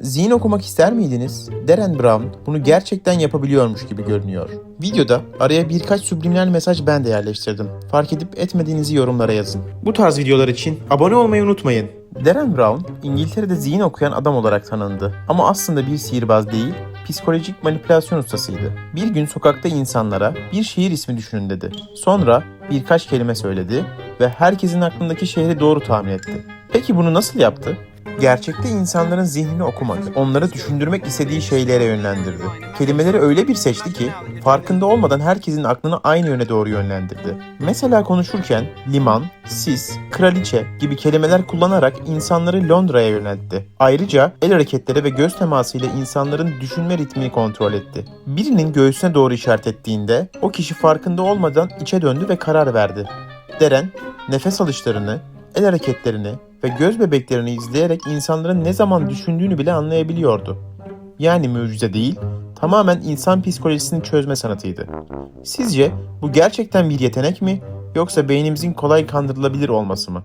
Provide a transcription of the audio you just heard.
Zihin okumak ister miydiniz? Darren Brown bunu gerçekten yapabiliyormuş gibi görünüyor. Videoda araya birkaç subliminal mesaj ben de yerleştirdim. Fark edip etmediğinizi yorumlara yazın. Bu tarz videolar için abone olmayı unutmayın. Darren Brown, İngiltere'de zihin okuyan adam olarak tanındı. Ama aslında bir sihirbaz değil, psikolojik manipülasyon ustasıydı. Bir gün sokakta insanlara bir şehir ismi düşünün dedi. Sonra birkaç kelime söyledi ve herkesin aklındaki şehri doğru tahmin etti. Peki bunu nasıl yaptı? Gerçekte insanların zihnini okumak, onları düşündürmek istediği şeylere yönlendirdi. Kelimeleri öyle bir seçti ki farkında olmadan herkesin aklını aynı yöne doğru yönlendirdi. Mesela konuşurken liman, sis, kraliçe gibi kelimeler kullanarak insanları Londra'ya yöneltti. Ayrıca el hareketleri ve göz temasıyla insanların düşünme ritmini kontrol etti. Birinin göğsüne doğru işaret ettiğinde o kişi farkında olmadan içe döndü ve karar verdi. Deren, nefes alışlarını, el hareketlerini ve göz bebeklerini izleyerek insanların ne zaman düşündüğünü bile anlayabiliyordu. Yani mucize değil, tamamen insan psikolojisini çözme sanatıydı. Sizce bu gerçekten bir yetenek mi yoksa beynimizin kolay kandırılabilir olması mı?